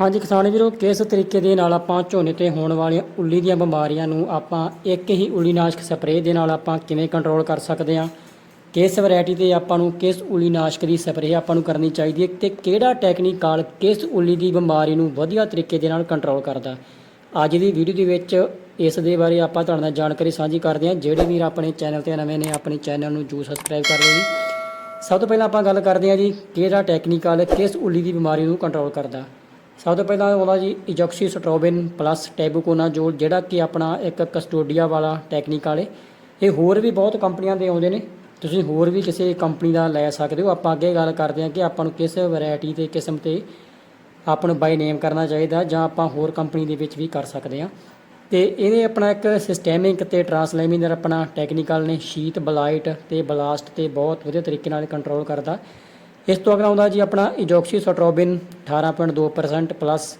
ਹਾਂਜੀ ਕਿਸਾਨ ਵੀਰੋ, ਕਿਸ ਤਰੀਕੇ ਦੇ ਨਾਲ ਆਪਾਂ ਝੋਨੇ ਤੇ ਹੋਣ ਵਾਲੀਆਂ ਉੱਲੀ ਦੀਆਂ ਬਿਮਾਰੀਆਂ ਨੂੰ ਆਪਾਂ ਇੱਕ ਹੀ ਉੱਲੀਨਾਸ਼ਕ ਸਪਰੇਅ ਦੇ ਨਾਲ ਆਪਾਂ ਕਿਵੇਂ ਕੰਟਰੋਲ ਕਰ ਸਕਦੇ ਹਾਂ? ਕਿਸ ਵੈਰਾਈਟੀ ਤੇ ਆਪਾਂ ਨੂੰ ਕਿਸ ਉੱਲੀਨਾਸ਼ਕ ਦੀ ਸਪਰੇਅ ਆਪਾਂ ਨੂੰ ਕਰਨੀ ਚਾਹੀਦੀ ਹੈ ਤੇ ਕਿਹੜਾ ਟੈਕਨੀਕਲ ਕਿਸ ਉੱਲੀ ਦੀ ਬਿਮਾਰੀ ਨੂੰ ਵਧੀਆ ਤਰੀਕੇ ਦੇ ਨਾਲ ਕੰਟਰੋਲ ਕਰਦਾ? ਅੱਜ ਦੀ ਵੀਡੀਓ ਦੇ ਵਿੱਚ ਇਸ ਦੇ ਬਾਰੇ ਆਪਾਂ ਤੁਹਾਡੇ ਨਾਲ ਜਾਣਕਾਰੀ ਸਾਂਝੀ ਕਰਦੇ ਹਾਂ। ਜਿਹੜੇ ਵੀਰ ਆਪਣੇ ਚੈਨਲ ਤੇ ਨਵੇਂ ਨੇ, ਆਪਣੇ ਚੈਨਲ ਨੂੰ ਜੂ ਸਬਸਕ੍ਰਾਈਬ ਕਰ ਲਓ ਜੀ। ਸਭ ਤੋਂ ਪਹਿਲਾਂ ਆਪਾਂ ਗੱਲ ਕਰਦੇ ਹਾਂ ਜੀ, ਕਿਹੜਾ ਟੈਕਨੀਕਲ ਕਿਸ ਉੱਲੀ ਦੀ ਬਿਮਾਰੀ ਨੂੰ ਕੰਟਰੋਲ ਕਰਦਾ? ਸਭ ਤੋਂ ਪਹਿਲਾਂ ਆਉਂਦਾ ਜੀ ਇਜੋਕਸੀ ਸਟ੍ਰੋਬਿਨ ਪਲੱਸ ਟੈਬੂਕੋਨਾ ਜੋ ਜਿਹੜਾ ਕਿ ਆਪਣਾ ਇੱਕ ਕਸਟੋਡੀਆ ਵਾਲਾ ਟੈਕਨੀਕਲ ਹੈ ਇਹ ਹੋਰ ਵੀ ਬਹੁਤ ਕੰਪਨੀਆਂ ਦੇ ਆਉਂਦੇ ਨੇ। ਤੁਸੀਂ ਹੋਰ ਵੀ ਕਿਸੇ ਕੰਪਨੀ ਦਾ ਲੈ ਸਕਦੇ ਹੋ। ਆਪਾਂ ਅੱਗੇ ਗੱਲ ਕਰਦੇ ਹਾਂ ਕਿ ਆਪਾਂ ਨੂੰ ਕਿਸ ਵੈਰਾਈਟੀ ਤੇ, ਕਿਸਮ ਤੇ ਆਪਾਂ ਨੂੰ ਬਾਈ ਨੇਮ ਕਰਨਾ ਚਾਹੀਦਾ ਜਾਂ ਆਪਾਂ ਹੋਰ ਕੰਪਨੀ ਦੇ ਵਿੱਚ ਵੀ ਕਰ ਸਕਦੇ ਹਾਂ। ਤੇ ਇਹਦੇ ਆਪਣਾ ਇੱਕ ਸਿਸਟੈਮਿਕ ਤੇ ਟਰਾਂਸਲੈਮਿਨਰ ਆਪਣਾ ਟੈਕਨੀਕਲ ਨੇ। ਸ਼ੀਟ ਬਲਾਈਟ ਤੇ ਬਲਾਸਟ ਤੇ ਬਹੁਤ ਵਧੀਆ ਤਰੀਕੇ ਨਾਲ ਕੰਟਰੋਲ ਕਰਦਾ। ਇਸ ਤੋਂ ਅਗਲਾ ਆਉਂਦਾ ਜੀ ਆਪਣਾ ਇਜੋਕਸੀ ਸਟ੍ਰੋਬਿਨ 18.2% ਪਲੱਸ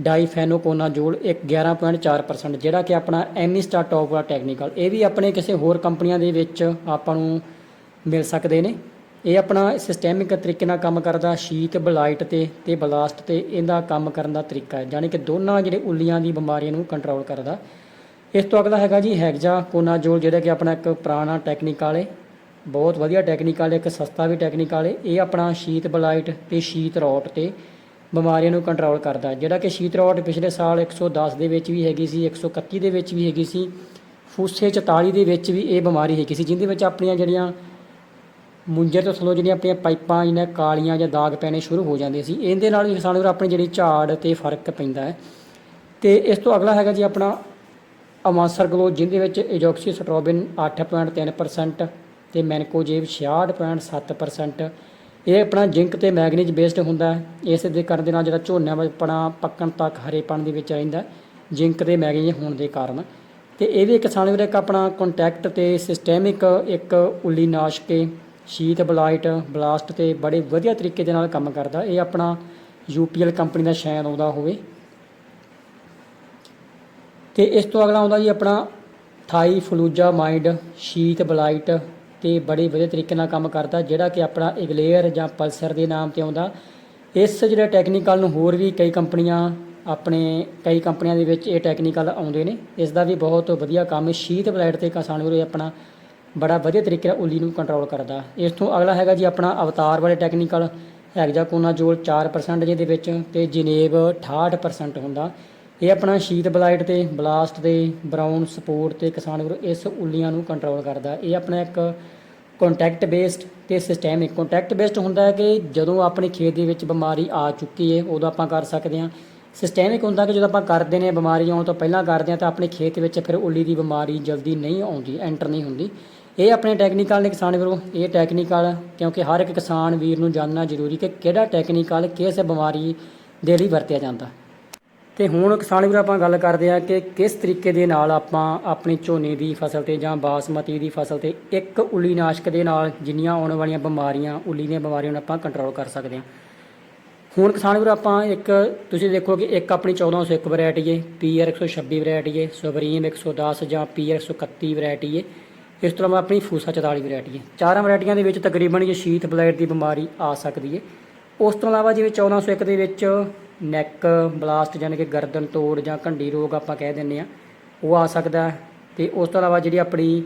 ਡਾਈਫੈਨੋਕੋਨਾਜ਼ੋਲ ਇੱਕ 11.4% ਜਿਹੜਾ ਕਿ ਆਪਣਾ ਐਮੀਸਟਾ ਟੌਪ ਵਾਲਾ ਟੈਕਨੀਕਲ ਇਹ ਵੀ ਆਪਣੇ ਕਿਸੇ ਹੋਰ ਕੰਪਨੀਆਂ ਦੇ ਵਿੱਚ ਆਪਾਂ ਨੂੰ ਮਿਲ ਸਕਦੇ ਨੇ। ਇਹ ਆਪਣਾ ਸਿਸਟੈਮਿਕ ਤਰੀਕੇ ਨਾਲ ਕੰਮ ਕਰਦਾ ਸ਼ੀਤ ਬਲਾਈਟ ਤੇ ਤੇ ਬਲਾਸਟ ਤੇ ਇਹਦਾ ਕੰਮ ਕਰਨ ਦਾ ਤਰੀਕਾ ਹੈ। ਯਾਨੀ ਕਿ ਦੋਨਾਂ ਜਿਹੜੇ ਉੱਲੀਆਂ ਦੀ ਬਿਮਾਰੀਆਂ ਨੂੰ ਕੰਟਰੋਲ ਕਰਦਾ। ਇਸ ਤੋਂ ਅਗਲਾ ਹੈਗਾ ਜੀ ਹੈਗਜਾ ਕੋਨਾਜੋਲ ਜਿਹੜਾ ਕਿ ਆਪਣਾ ਇੱਕ ਪੁਰਾਣਾ ਟੈਕਨੀਕਲ ਹੈ। ਬਹੁਤ ਵਧੀਆ ਟੈਕਨੀਕਲ ਹੈ ਇੱਕ ਸਸਤਾ ਵੀ ਟੈਕਨੀਕਲ ਹੈ ਇਹ ਆਪਣਾ ਸ਼ੀਤ ਬਲਾਈਟ ਤੇ ਸ਼ੀਤ ਰੋਟ ਤੇ ਬਿਮਾਰੀਆਂ ਨੂੰ ਕੰਟਰੋਲ ਕਰਦਾ। ਜਿਹੜਾ ਕਿ ਸ਼ੀਤ ਰੋਟ ਪਿਛਲੇ ਸਾਲ 110 ਦੇ ਵਿੱਚ ਵੀ ਹੈਗੀ ਸੀ 131 ਦੇ ਵਿੱਚ ਵੀ ਹੈਗੀ ਸੀ, ਫੂਸੇ 44 ਦੇ ਵਿੱਚ ਵੀ ਇਹ ਬਿਮਾਰੀ ਹੈਗੀ ਸੀ ਜਿੰਦੇ ਵਿੱਚ ਆਪਣੀਆਂ ਜਿਹੜੀਆਂ ਮੁੰਜੇ ਤੋਂ ਥੱਲੋਂ ਜਿਹੜੀਆਂ ਆਪਣੀਆਂ ਪਾਈਪਾਂ, ਜਿਹਨਾਂ ਕਾਲੀਆਂ ਜਾਂ ਦਾਗ ਪੈਣੇ ਸ਼ੁਰੂ ਹੋ ਜਾਂਦੇ ਸੀ, ਇਹਦੇ ਨਾਲ ਵੀ ਕਿਸਾਨ ਵੀਰ ਆਪਣੀ ਜਿਹੜੀ ਝਾੜ ਤੇ ਫ਼ਰਕ ਪੈਂਦਾ ਹੈ। ਤੇ ਇਸ ਤੋਂ ਅਗਲਾ ਹੈਗਾ ਜੀ ਆਪਣਾ ਅਮਾਸਰ ਗਲੋ ਜਿਹਦੇ ਵਿੱਚ ਇਜੋਕਸੀ ਸਟ੍ਰੋਬਿਨ 8.3% ਤੇ ਮੈਨਕੋਜੇਬ 66.7% ਇਹ ਆਪਣਾ ਜ਼ਿੰਕ ਤੇ ਮੈਗਨੀਜ਼ ਬੇਸਡ ਹੁੰਦਾ ਹੈ। ਇਸ ਦੇ ਕਰਨ ਦੇ ਨਾਲ ਜਿਹੜਾ ਝੋਨਾ ਆਪਣਾ ਪੱਕਣ ਤੱਕ ਹਰੇਪਣ ਦੇ ਵਿੱਚ ਰਹਿੰਦਾ ਜ਼ਿੰਕ ਤੇ ਮੈਗਨੀਜ਼ ਹੋਣ ਦੇ ਕਾਰਨ। ਤੇ ਇਹ ਵੀ ਇੱਕ ਕਿਸਾਨ ਵੀਰ ਇੱਕ ਆਪਣਾ ਕੰਟੈਕਟ ਤੇ ਸਿਸਟੈਮਿਕ ਇੱਕ ਉੱਲੀ ਨਾਸ਼ਕ ਹੈ ਸ਼ੀਤ ਬਲਾਈਟ ਬਲਾਸਟ ਤੇ ਬੜੇ ਵਧੀਆ ਤਰੀਕੇ ਦੇ ਨਾਲ ਕੰਮ ਕਰਦਾ। ਇਹ ਆਪਣਾ ਯੂਪੀਐਲ ਕੰਪਨੀ ਦਾ ਸ਼ਾਇਦ ਆਉਂਦਾ ਹੋਵੇ। ਤੇ ਇਸ ਤੋਂ ਅਗਲਾ ਆਉਂਦਾ ਜੀ ਆਪਣਾ ਥਾਈ ਫਲੂਜਾ ਮਾਈਂਡ ਸ਼ੀਤ ਬਲਾਈਟ ਤੇ ਬੜੇ ਵਧੀਆ ਤਰੀਕੇ ਨਾਲ ਕੰਮ ਕਰਦਾ, ਜਿਹੜਾ ਕਿ ਆਪਣਾ ਇਗਲੇਅਰ ਜਾਂ ਪਲਸਰ ਦੇ ਨਾਮ ਤੇ ਆਉਂਦਾ। ਇਸ ਜਿਹੜਾ ਟੈਕਨੀਕਲ ਨੂੰ ਹੋਰ ਵੀ ਕਈ ਕੰਪਨੀਆਂ ਆਪਣੇ, ਕਈ ਕੰਪਨੀਆਂ ਦੇ ਵਿੱਚ ਇਹ ਟੈਕਨੀਕਲ ਆਉਂਦੇ ਨੇ। ਇਸ ਦਾ ਵੀ ਬਹੁਤ ਵਧੀਆ ਕੰਮ ਹੈ ਸ਼ੀਤ ਬਲਾਈਟ ਤੇ ਕਿਸਾਨ ਵੀਰੋ ਇਹ ਆਪਣਾ ਬੜਾ ਵਧੀਆ ਤਰੀਕੇ ਨਾਲ ਉੱਲੀ ਨੂੰ ਕੰਟਰੋਲ ਕਰਦਾ। ਇਸ ਤੋਂ ਅਗਲਾ ਹੈਗਾ ਜੀ ਆਪਣਾ ਅਵਤਾਰ ਵਾਲੇ ਟੈਕਨੀਕਲ ਹੈਗਜ਼ਾਕੋਨਾਜ਼ੋਲ 4% ਜਿਹਦੇ ਵਿੱਚ ਤੇ ਜਨੇਬ 68% ਹੁੰਦਾ। ਇਹ ਆਪਣਾ ਸ਼ੀਤ ਬਲਾਈਟ ਤੇ ਬਲਾਸਟ ਤੇ ਬਰਾਊਨ ਸਪੋਰਟ ਤੇ ਕਿਸਾਨ ਵੀਰੋ ਇਸ ਉੱਲੀਆਂ ਨੂੰ ਕੰਟਰੋਲ ਕਰਦਾ। ਇਹ ਆਪਣਾ ਇੱਕ ਕੰਟੈਕਟ ਬੇਸਡ ਤੇ ਸਿਸਟੈਮਿਕ ਕੰਟੈਕਟ ਬੇਸਡ ਹੁੰਦਾ ਹੈ ਕਿ ਜਦੋਂ ਆਪਣੇ ਖੇਤ ਦੇ ਵਿੱਚ ਬਿਮਾਰੀ ਆ ਚੁੱਕੀ ਹੈ, ਉਦੋਂ ਆਪਾਂ ਕਰ ਸਕਦੇ ਹਾਂ। ਸਿਸਟੈਮਿਕ ਹੁੰਦਾ ਕਿ ਜਦੋਂ ਆਪਾਂ ਕਰਦੇ ਨੇ ਬਿਮਾਰੀ, ਆਉਣ ਤੋਂ ਪਹਿਲਾਂ ਕਰਦੇ ਹਾਂ ਤਾਂ ਆਪਣੇ ਖੇਤ ਵਿੱਚ ਫਿਰ ਉੱਲੀ ਦੀ ਬਿਮਾਰੀ ਜਲਦੀ ਨਹੀਂ ਆਉਂਦੀ ਐਂਟਰ ਨਹੀਂ ਹੁੰਦੀ। ਇਹ ਆਪਣੇ ਟੈਕਨੀਕਲ ਨੇ ਕਿਸਾਨ ਵੀਰੋ, ਇਹ ਟੈਕਨੀਕਲ ਕਿਉਂਕਿ ਹਰ ਇੱਕ ਕਿਸਾਨ ਵੀਰ ਨੂੰ ਜਾਣਨਾ ਜ਼ਰੂਰੀ ਕਿ ਕਿਹੜਾ ਟੈਕਨੀਕਲ ਕਿਸ ਬਿਮਾਰੀ ਦੇ ਲਈ ਵਰਤਿਆ ਜਾਂਦਾ। ਤੇ ਹੁਣ ਕਿਸਾਨ ਵੀਰ, ਆਪਾਂ ਗੱਲ ਕਰਦੇ ਆ ਕਿ ਕਿਸ ਤਰੀਕੇ ਦੇ ਨਾਲ ਆਪਾਂ ਆਪਣੀ ਝੋਨੇ ਦੀ ਫਸਲ ਤੇ ਜਾਂ ਬਾਸਮਤੀ ਦੀ ਫਸਲ ਤੇ ਇੱਕ ਉੱਲੀਨਾਸ਼ਕ ਦੇ ਨਾਲ ਜਿੰਨੀਆਂ ਆਉਣ ਵਾਲੀਆਂ ਬਿਮਾਰੀਆਂ, ਉੱਲੀ ਦੀਆਂ ਬਿਮਾਰੀਆਂ ਨੂੰ ਆਪਾਂ ਕੰਟਰੋਲ ਕਰ ਸਕਦੇ ਹਾਂ। ਹੁਣ ਕਿਸਾਨ ਵੀਰ, ਆਪਾਂ ਇੱਕ ਤੁਸੀਂ ਦੇਖੋ ਕਿ ਇੱਕ ਆਪਣੀ 1401 ਵੈਰਾਈਟੀ ਹੈ ਪੀਆਰ 126 ਵੈਰਾਈਟੀ ਹੈ ਸੁਬਰੀਮ 110 ਜਾਂ ਪੀਆਰ 131 ਵੈਰਾਈਟੀ ਹੈ ਇਸ ਤੋਂ ਇਲਾਵਾ ਆਪਣੀ ਫੂਸਾ 44 ਵੈਰਾਈਟੀ ਹੈ ਚਾਰਾਂ ਵੈਰਾਈਟੀਆਂ ਦੇ ਵਿੱਚ ਤਕਰੀਬਨ ਇਹ ਸ਼ੀਤ ਬਲੈਡ ਦੀ ਬਿਮਾਰੀ ਆ ਸਕਦੀ ਹੈ ਉਸ ਤੋਂ ਇਲਾਵਾ ਜਿਵੇਂ 1401 ਦੇ ਵਿੱਚ ਨੈਕ ਬਲਾਸਟ ਯਾਨੀ ਕਿ ਗਰਦਨ ਤੋੜ ਜਾਂ ਘੰਡੀ ਰੋਗ ਆਪਾਂ ਕਹਿ ਦਿੰਦੇ ਆ ਉਹ ਆ ਸਕਦਾ ਹੈ। ਤੇ ਉਸ ਤੋਂ ਇਲਾਵਾ ਜਿਹੜੀ ਆਪਣੀ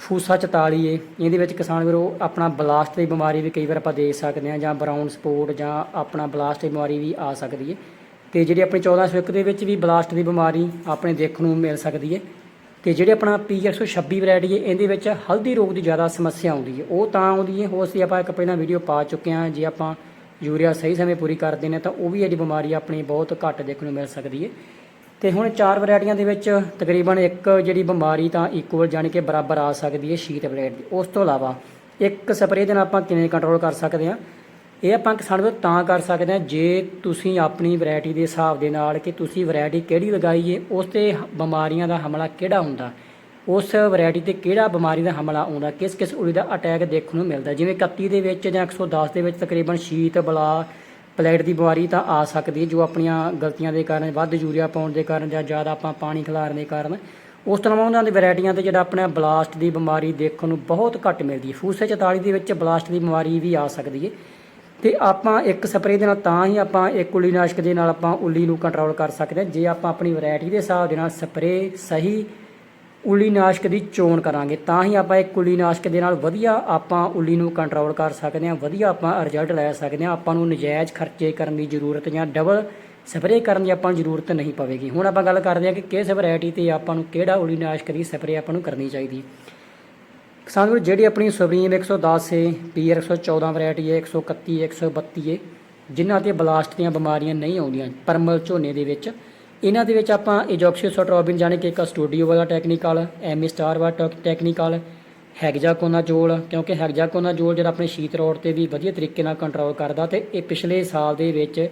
ਫੂਸਾ 44 ਏ, ਇਹਦੇ ਵਿੱਚ ਕਿਸਾਨ ਵੀਰੋ ਆਪਣਾ ਬਲਾਸਟ ਦੀ ਬਿਮਾਰੀ ਵੀ ਕਈ ਵਾਰ ਆਪਾਂ ਦੇਖ ਸਕਦੇ ਹਾਂ ਜਾਂ ਬਰਾਊਨ ਸਪੋਟ ਜਾਂ ਆਪਣਾ ਬਲਾਸਟ ਦੀ ਬਿਮਾਰੀ ਵੀ ਆ ਸਕਦੀ ਹੈ ਤੇ ਜਿਹੜੀ ਆਪਣੀ 1401 ਦੇ ਵਿੱਚ ਵੀ ਬਲਾਸਟ ਦੀ ਬਿਮਾਰੀ ਆਪਣੇ ਦੇਖਣ ਨੂੰ ਮਿਲ ਸਕਦੀ ਹੈ ਤੇ ਜਿਹੜੇ ਆਪਣਾ P126 ਵੈਰਾਈਟੀ ਹੈ ਇਹਦੇ ਵਿੱਚ ਹਲਦੀ ਰੋਗ ਦੀ ਜ਼ਿਆਦਾ ਸਮੱਸਿਆ ਆਉਂਦੀ ਹੈ ਉਹ ਤਾਂ ਆਉਂਦੀ ਹੈ ਹੋ ਸੀ ਆਪਾਂ ਇੱਕ ਪਹਿਲਾਂ ਵੀਡੀਓ ਪਾ ਚੁੱਕੇ ਹਾਂ, ਜੇ ਆਪਾਂ ਯੂਰੀਆ ਸਹੀ ਸਮੇਂ ਪੂਰੀ ਕਰਦੇ ਨੇ, ਤਾਂ ਉਹ ਵੀ ਜਿਹੜੀ ਬਿਮਾਰੀ ਆਪਣੀ ਬਹੁਤ ਘੱਟ ਦੇਖਣ ਨੂੰ ਮਿਲ ਸਕਦੀ ਹੈ ਤੇ ਹੁਣ ਚਾਰ ਵੈਰਾਈਟੀਆਂ ਦੇ ਵਿੱਚ ਤਕਰੀਬਨ ਇੱਕ ਜਿਹੜੀ ਬਿਮਾਰੀ ਤਾਂ ਇਕੁਅਲ ਜਾਣੀ ਕਿ ਬਰਾਬਰ ਆ ਸਕਦੀ ਹੈ ਸ਼ੀਤ ਬਲੇਡ ਦੀ। ਉਸ ਤੋਂ ਇਲਾਵਾ ਇੱਕ ਸਪਰੇਅ ਦੇ ਨਾਲ ਆਪਾਂ ਕਿਵੇਂ ਕੰਟਰੋਲ ਕਰ ਸਕਦੇ ਹਾਂ ਇਹ ਆਪਾਂ ਕਿਸਾਨ ਤੋਂ ਤਾਂ ਕਰ ਸਕਦੇ ਹਾਂ ਜੇ ਤੁਸੀਂ ਆਪਣੀ ਵੈਰਾਈਟੀ ਦੇ ਹਿਸਾਬ ਦੇ ਨਾਲ ਕਿ ਤੁਸੀਂ ਵੈਰਾਈਟੀ ਕਿਹੜੀ ਲਗਾਈ ਹੈ ਉਸ ਤੇ ਬਿਮਾਰੀਆਂ ਦਾ ਹਮਲਾ ਕਿਹੜਾ ਹੁੰਦਾ? ਉਸ ਵੈਰਾਈਟੀ ਤੇ ਕਿਹੜਾ ਬਿਮਾਰੀ ਦਾ ਹਮਲਾ ਆਉਂਦਾ ਕਿਸ ਕਿਸ ਉਲੀ ਦਾ ਅਟੈਕ ਦੇਖਣ ਨੂੰ ਮਿਲਦਾ? ਜਿਵੇਂ 31 ਦੇ ਵਿੱਚ ਜਾਂ 110 ਦੇ ਵਿੱਚ ਤਕਰੀਬਨ ਸ਼ੀਤ, ਬਲਾ, ਪਲੇਟ ਦੀ ਬਿਮਾਰੀ ਤਾਂ ਆ ਸਕਦੀ ਹੈ, ਜੋ ਆਪਣੀਆਂ ਗਲਤੀਆਂ ਦੇ ਕਾਰਨ, ਵੱਧ ਯੂਰੀਆ ਪਾਉਣ ਦੇ ਕਾਰਨ ਜਾਂ ਜ਼ਿਆਦਾ ਆਪਾਂ ਪਾਣੀ ਖਿਲਾਰਨ ਦੇ ਕਾਰਨ। ਉਸ ਤਰ੍ਹਾਂ ਉਹਨਾਂ ਦੀ ਵੈਰਾਈਟੀਆਂ ਤੇ ਜਿਹੜਾ ਆਪਣਾ ਬਲਾਸਟ ਦੀ ਬਿਮਾਰੀ ਦੇਖਣ ਨੂੰ ਬਹੁਤ ਘੱਟ ਮਿਲਦੀ ਹੈ। ਫੂਸੇ 44 ਦੇ ਵਿੱਚ ਬਲਾਸਟ ਦੀ ਬਿਮਾਰੀ ਵੀ ਆ ਸਕਦੀ ਹੈ। ਤੇ ਆਪਾਂ ਇੱਕ ਸਪਰੇਅ ਦੇ ਨਾਲ ਤਾਂ ਹੀ ਆਪਾਂ ਇੱਕ ਉੱਲੀਨਾਸ਼ਕ ਦੇ ਨਾਲ ਆਪਾਂ ਉੱਲੀ ਨੂੰ ਕੰਟਰੋਲ ਕਰ ਸਕਦੇ ਹਾਂ। ਜੇ ਆਪਾਂ ਆਪਣੀ ਵੈਰਾਈਟੀ ਦੇ ਹਿਸਾਬ ਦੇ ਨਾਲ ਸਪਰੇਅ ਸਹੀ ਉਲੀਨਾਸ਼ਕ ਦੀ ਚੋਣ ਕਰਾਂਗੇ। ਤਾਂ ਹੀ ਆਪਾਂ ਇੱਕ ਉਲੀਨਾਸ਼ਕ ਦੇ ਨਾਲ ਵਧੀਆ ਆਪਾਂ ਉੱਲੀ ਨੂੰ ਕੰਟਰੋਲ ਕਰ ਸਕਦੇ ਹਾਂ, ਵਧੀਆ ਆਪਾਂ ਰਿਜ਼ਲਟ ਲੈ ਸਕਦੇ ਹਾਂ। ਆਪਾਂ ਨੂੰ ਨਜਾਇਜ਼ ਖਰਚੇ ਕਰਨ ਦੀ ਜ਼ਰੂਰਤ ਜਾਂ ਡਬਲ ਸਪਰੇਅ ਕਰਨ ਦੀ ਆਪਾਂ ਨੂੰ ਜ਼ਰੂਰਤ ਨਹੀਂ ਪਵੇਗੀ। ਹੁਣ ਆਪਾਂ ਗੱਲ ਕਰਦੇ ਹਾਂ ਕਿ ਕਿਸ ਵੈਰਾਈਟੀ ਤੇ ਆਪਾਂ ਨੂੰ ਕਿਹੜਾ ਉਲੀਨਾਸ਼ਕ ਦੀ ਸਪਰੇਅ ਆਪਾਂ ਨੂੰ ਕਰਨੀ ਚਾਹੀਦੀ। ਹੈ ਕਿਸਾਨ ਜਿਹੜੀ ਆਪਣੀ ਸੁਪਰੀਮ 110 ਹੈ ਪੀਆਰ 114 ਵੈਰਾਈਟੀ ਹੈ 131 132 ਏ ਜਿਨ੍ਹਾਂ ਤੇ ਬਲਾਸਟ ਦੀਆਂ ਬਿਮਾਰੀਆਂ ਨਹੀਂ ਆਉਂਦੀਆਂ ਪਰਮਲ ਝੋਨੇ ਦੇ ਵਿੱਚ। ਇਹਨਾਂ ਦੇ ਵਿੱਚ ਆਪਾਂ ਇਜੋਕਸੀਸੋਟ੍ਰੋਬਿਨ ਜਾਣੀ ਕਿ ਇੱਕ ਸਟੂਡੀਓ ਵਾਲਾ ਟੈਕਨੀਕਲ ਐਮੀ ਸਟਾਰ ਵਾਲਾ ਟੈਕਨੀਕਲ ਹੈਗਜਾਕੋਨਾ ਜੋਲ ਕਿਉਂਕਿ ਹੈਗਜਾਕੋਨਾ ਜੋਲ ਜਿਹੜਾ ਆਪਣੇ ਸ਼ੀਤ ਰੋਡ ਤੇ ਵੀ ਵਧੀਆ ਤਰੀਕੇ ਨਾਲ ਕੰਟਰੋਲ ਕਰਦਾ ਤੇ ਇਹ ਪਿਛਲੇ ਸਾਲ ਦੇ ਵਿੱਚ,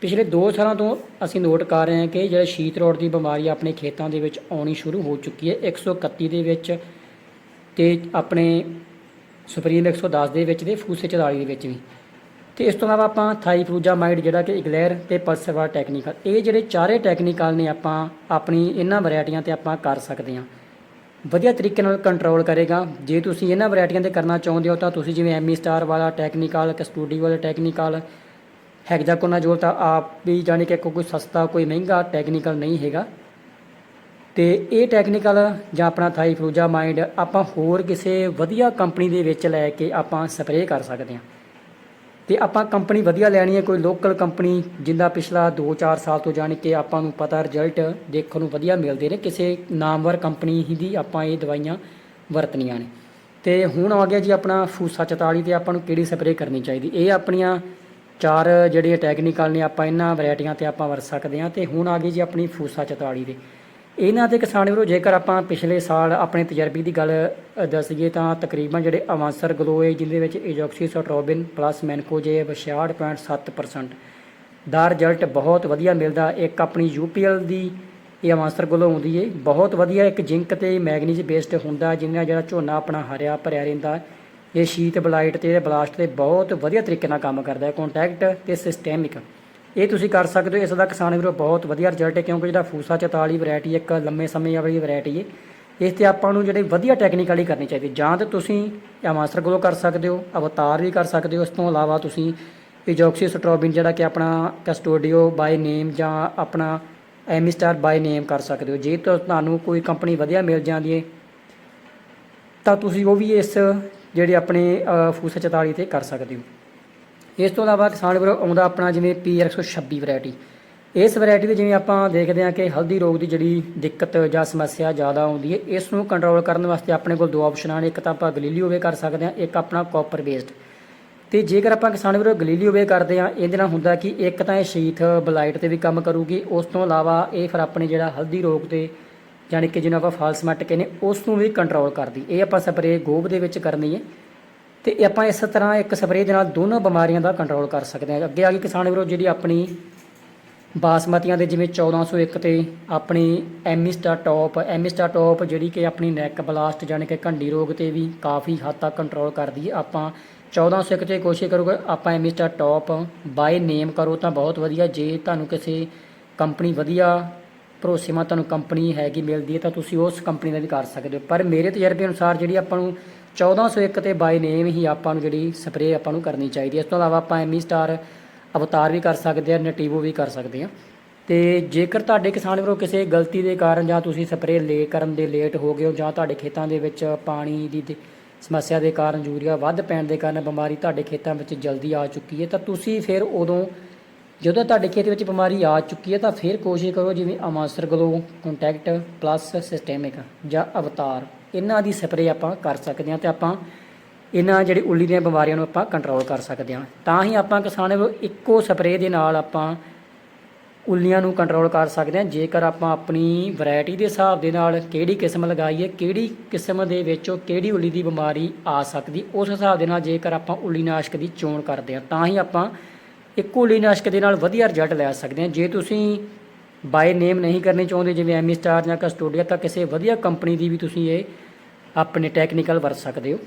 ਪਿਛਲੇ 2 ਸਾਲਾਂ ਤੋਂ ਅਸੀਂ ਨੋਟ ਕਰ ਰਹੇ ਹਾਂ ਕਿ ਜਿਹੜਾ ਸ਼ੀਤ ਰੋਡ ਦੀ ਬਿਮਾਰੀ ਆਪਣੇ ਖੇਤਾਂ ਦੇ ਵਿੱਚ ਆਉਣੀ ਸ਼ੁਰੂ ਹੋ ਚੁੱਕੀ ਹੈ। 131 ਦੇ ਵਿੱਚ ਤੇ ਆਪਣੇ ਸੁਪਰੀਮ 110 ਦੇ ਵਿੱਚ ਤੇ ਫੂਸੇ 44 ਦੇ ਵਿੱਚ ਵੀ। ਤੇ ਇਸ ਤੋਂ ਇਲਾਵਾ ਆਪਾਂ ਥਾਈ ਥਾਈਫਲੂਜਾਮਾਈਡ ਜਿਹੜਾ ਕਿ ਇਗਲੈਰ ਤੇ ਪਲਸਰਵਾ ਟੈਕਨੀਕਲ ਇਹ ਜਿਹੜੇ ਚਾਰੇ ਟੈਕਨੀਕਲ ਨੇ ਆਪਾਂ ਆਪਣੀ ਇਹਨਾਂ ਵੈਰਾਈਟੀਆਂ ਤੇ ਆਪਾਂ ਕਰ ਸਕਦੇ ਹਾਂ। ਵਧੀਆ ਤਰੀਕੇ ਨਾਲ ਕੰਟਰੋਲ ਕਰੇਗਾ। ਜੇ ਤੁਸੀਂ ਇਹਨਾਂ ਵੈਰਾਈਟੀਆਂ ਤੇ ਕਰਨਾ ਚਾਹੁੰਦੇ ਹੋ ਤਾਂ ਤੁਸੀਂ ਜਿਵੇਂ ਐਮੀ ਸਟਾਰ ਵਾਲਾ ਟੈਕਨੀਕਲ ਕਸਟੂਡੀ ਵਾਲਾ ਟੈਕਨੀਕਲ ਹੈਗਜ਼ਾਕੋਨਾਜੋਲ ਤਾਂ ਆਪ ਵੀ ਜਾਣੀ ਕਿ ਕੋਈ ਸਸਤਾ, ਕੋਈ ਮਹਿੰਗਾ ਟੈਕਨੀਕਲ ਨਹੀਂ ਹੈਗਾ। ਤੇ ਇਹ ਟੈਕਨੀਕਲ ਜਾਂ ਆਪਣਾ ਥਾਈ ਫਰੂਜਾ ਮਾਈਂਡ ਆਪਾਂ ਹੋਰ ਕਿਸੇ ਵਧੀਆ ਕੰਪਨੀ ਦੇ ਵਿੱਚ ਲੈ ਕੇ ਆਪਾਂ ਸਪਰੇਅ ਕਰ ਸਕਦੇ ਹਾਂ। ਤੇ ਆਪਾਂ ਕੰਪਨੀ ਵਧੀਆ ਲੈਣੀ ਹੈ, ਕੋਈ ਲੋਕਲ ਕੰਪਨੀ ਜਿੰਦਾ ਪਿਛਲਾ 2-4 ਸਾਲ ਤੋਂ ਜਾਣੀ ਕਿ ਆਪਾਂ ਨੂੰ ਪਤਾ ਰਿਜ਼ਲਟ ਦੇਖਣ ਨੂੰ ਵਧੀਆ ਮਿਲਦੇ ਨੇ, ਕਿਸੇ ਨਾਮਵਰ ਕੰਪਨੀ ਹੀ ਦੀ ਆਪਾਂ ਇਹ ਦਵਾਈਆਂ ਵਰਤਣੀਆਂ ਨੇ। ਤੇ ਹੁਣ ਆ ਗਿਆ ਜੀ ਆਪਣਾ ਫੂਸਾ 44 ਤੇ ਆਪਾਂ ਨੂੰ ਕਿਹੜੀ ਸਪਰੇਅ ਕਰਨੀ ਚਾਹੀਦੀ? ਇਹ ਆਪਣੀਆਂ ਚਾਰ ਜਿਹੜੀਆਂ ਟੈਕਨੀਕਲ ਨੇ, ਆਪਾਂ ਇਹਨਾਂ ਵੈਰਾਈਟੀਆਂ ਤੇ ਆਪਾਂ ਵਰਤ ਸਕਦੇ ਹਾਂ। ਤੇ ਹੁਣ ਆ ਗਈ ਜੀ ਆਪਣੀ ਫੂਸਾ 44 ਦੇ ਇਹਨਾਂ ਦੇ ਕਿਸਾਨ ਵੀਰੋ, ਜੇਕਰ ਆਪਾਂ ਪਿਛਲੇ ਸਾਲ ਆਪਣੇ ਤਜਰਬੇ ਦੀ ਗੱਲ ਦੱਸੀਏ ਤਾਂ ਤਕਰੀਬਨ ਜਿਹੜੇ ਅਵਾਂਸਰ ਗਲੋਏ, ਜਿੰਦੇ ਵਿੱਚ ਇਜੋਕਸੀਸੋਟ੍ਰੋਬਿਨ ਪਲੱਸ ਮੈਨਕੋਜੇਬ 66.7% ਦਾ ਰਿਜ਼ਲਟ ਬਹੁਤ ਵਧੀਆ ਮਿਲਦਾ। ਇੱਕ ਆਪਣੀ ਯੂਪੀਐਲ ਦੀ ਇਹ ਅਵਾਂਸਰ ਗਲੋ ਆਉਂਦੀ ਏ। ਬਹੁਤ ਵਧੀਆ ਇੱਕ ਜਿੰਕ ਤੇ ਮੈਗਨੀਜ਼ ਬੇਸਡ ਹੁੰਦਾ ਜਿਹਦੇ ਜਿਹੜਾ ਝੋਨਾ ਆਪਣਾ ਹਰਿਆ ਭਰਿਆ ਰਹਿੰਦਾ। ਇਹ ਸ਼ੀਤ ਬਲਾਈਟ ਤੇ ਬਲਾਸਟ ਤੇ ਬਹੁਤ ਵਧੀਆ ਤਰੀਕੇ ਨਾਲ ਕੰਮ ਕਰਦਾ। ਹੈ ਕੰਟੈਕਟ ਤੇ ਸਿਸਟੈਮਿਕ ਇਹ ਤੁਸੀਂ ਕਰ ਸਕਦੇ ਹੋ, ਇਸ ਦਾ ਕਿਸਾਨ ਵੀਰੋ ਬਹੁਤ ਵਧੀਆ ਰਿਜ਼ਲਟ ਹੈ, ਕਿਉਂਕਿ ਜਿਹੜਾ ਫੂਸਾ 44 ਵੈਰਾਈਟੀ ਇੱਕ ਲੰਮੇ ਸਮੇਂ ਵਾਲੀ ਵੈਰਾਈਟੀ ਹੈ। ਇਸ ਤੇ ਆਪਾਂ ਨੂੰ ਜਿਹੜੇ ਵਧੀਆ ਟੈਕਨੀਕਲੀ ਕਰਨੀ ਚਾਹੀਦੀ ਜਾਂ ਤਾਂ ਤੁਸੀਂ ਮਾਸਟਰ ਗਲੋ ਕਰ ਸਕਦੇ ਹੋ, ਅਵਤਾਰ ਵੀ ਕਰ ਸਕਦੇ ਹੋ। ਇਸ ਤੋਂ ਇਲਾਵਾ ਤੁਸੀਂ ਇਜੋਕਸੀ ਇਜੋਕਸੀਸਟ੍ਰੋਬਿਨ ਜਿਹੜਾ ਕਿ ਆਪਣਾ ਕਸਟੋਡੀਓ ਬਾਈ ਨੇਮ ਜਾਂ ਆਪਣਾ ਐਮਿਸਟਾਰ ਬਾਈ ਨੇਮ ਕਰ ਸਕਦੇ ਹੋ। ਜੇ ਤੁਹਾਨੂੰ ਕੋਈ ਕੰਪਨੀ ਵਧੀਆ ਮਿਲ ਜਾਂਦੀ ਹੈ, ਤਾਂ ਤੁਸੀਂ ਉਹ ਵੀ ਇਸ ਜਿਹੜੇ ਆਪਣੇ ਫੂਸਾ 44 ਤੇ ਕਰ ਸਕਦੇ ਹੋ। ਇਸ ਤੋਂ ਇਲਾਵਾ ਕਿਸਾਨ ਵੀਰੋ, ਆਉਂਦਾ ਆਪਣਾ ਜਿਵੇਂ ਪੀਆਰ 126 ਵੈਰਾਈਟੀ ਇਸ ਵੈਰਾਈਟੀ ਦੇ ਜਿਵੇਂ ਆਪਾਂ ਦੇਖਦੇ ਹਾਂ ਕਿ ਹਲਦੀ ਰੋਗ ਦੀ ਜਿਹੜੀ ਦਿੱਕਤ ਜਾਂ ਸਮੱਸਿਆ ਜ਼ਿਆਦਾ ਆਉਂਦੀ ਹੈ, ਇਸ ਨੂੰ ਕੰਟਰੋਲ ਕਰਨ ਵਾਸਤੇ ਆਪਣੇ ਕੋਲ ਦੋ ਆਪਸ਼ਨਾਂ ਨੇ ਇੱਕ ਤਾਂ ਆਪਾਂ ਗਲੀਲੀਓ ਵੇ ਕਰ ਸਕਦੇ ਹਾਂ, ਇੱਕ ਆਪਣਾ ਕਾਪਰ ਬੇਸਡ ਤੇ ਜੇਕਰ ਆਪਾਂ ਕਿਸਾਨ ਵੀਰੋ ਗਲੀਲੀਓ ਵੇ ਕਰਦੇ ਹਾਂ, ਇਹਦੇ ਨਾਲ ਹੁੰਦਾ ਕਿ ਇੱਕ ਤਾਂ ਇਹ ਸ਼ੀਥ ਬਲਾਈਟ ਤੇ ਵੀ ਕੰਮ ਕਰੂਗੀ, ਉਸ ਤੋਂ ਇਲਾਵਾ ਇਹ ਫਿਰ ਆਪਣੇ ਜਿਹੜਾ ਹਲਦੀ ਰੋਗ ਤੇ ਯਾਨੀ ਕਿ ਜਿਹਨੂੰ ਆਪਾਂ ਫਾਲਸ ਮੱਟ ਕਹਿੰਦੇ, ਉਸ ਨੂੰ ਵੀ ਕੰਟਰੋਲ ਕਰਦੀ। ਇਹ ਆਪਾਂ ਸਪਰੇਅ ਗੋਬ ਦੇ ਵਿੱਚ ਕਰਨੀ ਹੈ। ਤੇ ਇਹ ਆਪਾਂ ਇਸ ਤਰ੍ਹਾਂ ਇੱਕ ਸਪਰੇਅ ਦੇ ਨਾਲ ਦੋਨੋਂ ਬਿਮਾਰੀਆਂ ਦਾ ਕੰਟਰੋਲ ਕਰ ਸਕਦੇ ਹਾਂ। ਅੱਗੇ ਆ ਗਈ ਕਿਸਾਨ ਵੀਰੋ, ਜਿਹੜੀ ਆਪਣੀ ਬਾਸਮਤੀਆਂ ਦੇ ਜਿਵੇਂ 1401 ਤੇ ਆਪਣੀ ਐਮਿਸਟਾ ਟੌਪ ਐਮਿਸਟਾ ਟੌਪ ਜਿਹੜੀ ਕਿ ਆਪਣੀ ਨੈਕ ਬਲਾਸਟ ਜਾਣੀ ਕਿ ਘੰਡੀ ਰੋਗ ਤੇ ਵੀ ਕਾਫੀ ਹੱਦ ਤੱਕ ਕੰਟਰੋਲ ਕਰਦੀ ਹੈ। ਆਪਾਂ 1401 ਤੇ ਕੋਸ਼ਿਸ਼ ਕਰੋਗੇ, ਆਪਾਂ ਐਮਿਸਟਾ ਟੌਪ ਬਾਏ ਨੇਮ ਕਰੋ ਤਾਂ ਬਹੁਤ ਵਧੀਆ। ਜੇ ਤੁਹਾਨੂੰ ਕਿਸੇ ਕੰਪਨੀ ਵਧੀਆ ਭਰੋਸੇਮੰਦ ਤੁਹਾਨੂੰ ਕੰਪਨੀ ਹੈਗੀ ਮਿਲਦੀ ਹੈ ਤਾਂ ਤੁਸੀਂ ਉਸ ਕੰਪਨੀ ਦਾ ਵੀ ਕਰ ਸਕਦੇ ਹੋ। ਪਰ ਮੇਰੇ ਤਜਰਬੇ ਅਨੁਸਾਰ ਜਿਹੜੀ ਆਪਾਂ ਨੂੰ 1401 ਤੇ ਬਾਈ ਨੇਮ ਹੀ ਆਪਾਂ ਨੂੰ ਜਿਹੜੀ ਸਪਰੇਅ ਆਪਾਂ ਨੂੰ ਕਰਨੀ ਚਾਹੀਦੀ ਹੈ। ਇਸ ਤੋਂ ਇਲਾਵਾ ਆਪਾਂ ਐਮੀ ਸਟਾਰ ਅਵਤਾਰ ਵੀ ਕਰ ਸਕਦੇ ਆ ਨਟੀਵੋ ਵੀ ਕਰ ਸਕਦੇ ਆ ਤੇ ਜੇਕਰ ਤੁਹਾਡੇ ਕਿਸਾਨ ਵੀਰੋ ਕਿਸੇ ਗਲਤੀ ਦੇ ਕਾਰਨ ਜਾਂ ਤੁਸੀਂ ਸਪਰੇਅ ਲੇ ਕਰਨ ਦੇ ਲੇਟ ਹੋ ਗਏ ਹੋ ਜਾਂ ਤੁਹਾਡੇ ਖੇਤਾਂ ਦੇ ਵਿੱਚ ਪਾਣੀ ਦੀ ਦੇ- ਸਮੱਸਿਆ ਦੇ ਕਾਰਨ ਯੂਰੀਆ ਵੱਧ ਪੈਣ ਦੇ ਕਾਰਨ ਬਿਮਾਰੀ ਤੁਹਾਡੇ ਖੇਤਾਂ ਵਿੱਚ ਜਲਦੀ ਆ ਚੁੱਕੀ ਹੈ, ਤਾਂ ਤੁਸੀਂ ਫਿਰ ਉਦੋਂ ਜਦੋਂ ਤੁਹਾਡੇ ਖੇਤ ਵਿੱਚ ਬਿਮਾਰੀ ਆ ਚੁੱਕੀ ਹੈ, ਤਾਂ ਫਿਰ ਕੋਸ਼ਿਸ਼ ਕਰੋ ਜਿਵੇਂ ਅਮਾਸਰ ਗਲੋ ਕੰਟੈਕਟ ਪਲੱਸ ਸਿਸਟੈਮਿਕ ਜਾਂ ਅਵਤਾਰ ਇਹਨਾਂ ਦੀ ਸਪਰੇਅ ਆਪਾਂ ਕਰ ਸਕਦੇ ਹਾਂ ਤੇ ਆਪਾਂ ਇਹਨਾਂ ਜਿਹੜੀ ਉੱਲੀ ਦੀਆਂ ਬਿਮਾਰੀਆਂ ਨੂੰ ਆਪਾਂ ਕੰਟਰੋਲ ਕਰ ਸਕਦੇ ਹਾਂ। ਤਾਂ ਹੀ ਆਪਾਂ ਕਿਸਾਨ ਵੀਰੋ ਇੱਕੋ ਸਪਰੇਅ ਦੇ ਨਾਲ ਆਪਾਂ ਉੱਲੀਆਂ ਨੂੰ ਕੰਟਰੋਲ ਕਰ ਸਕਦੇ ਹਾਂ। ਜੇਕਰ ਆਪਾਂ ਆਪਣੀ ਵੈਰਾਈਟੀ ਦੇ ਹਿਸਾਬ ਦੇ ਨਾਲ ਕਿਹੜੀ ਕਿਸਮ ਲਗਾਈਏ, ਕਿਹੜੀ ਕਿਸਮ ਦੇ ਵਿੱਚੋਂ ਕਿਹੜੀ ਉੱਲੀ ਦੀ ਬਿਮਾਰੀ ਆ ਸਕਦੀ, ਉਸ ਹਿਸਾਬ ਦੇ ਨਾਲ ਜੇਕਰ ਆਪਾਂ ਉੱਲੀਨਾਸ਼ਕ ਦੀ ਚੋਣ ਕਰਦੇ ਹਾਂ, ਤਾਂ ਹੀ ਆਪਾਂ ਇੱਕੋ ਉੱਲੀਨਾਸ਼ਕ ਦੇ ਨਾਲ ਵਧੀਆ ਰਿਜ਼ਲਟ ਲੈ ਸਕਦੇ ਹਾਂ। ਜੇ ਤੁਸੀਂ ਬਾਏ ਨੇਮ ਨਹੀਂ ਕਰਨੀ ਚਾਹੁੰਦੇ, ਜਿਵੇਂ ਐਮੀ ਸਟਾਰ ਜਾਂ ਕਸਟੋਡੀਆ, ਤਾਂ ਕਿਸੇ ਵਧੀਆ ਕੰਪਨੀ ਦੀ ਵੀ ਤੁਸੀਂ ਇਹ ਆਪਣੇ ਟੈਕਨੀਕਲ ਵਰਤ ਸਕਦੇ ਹੋ।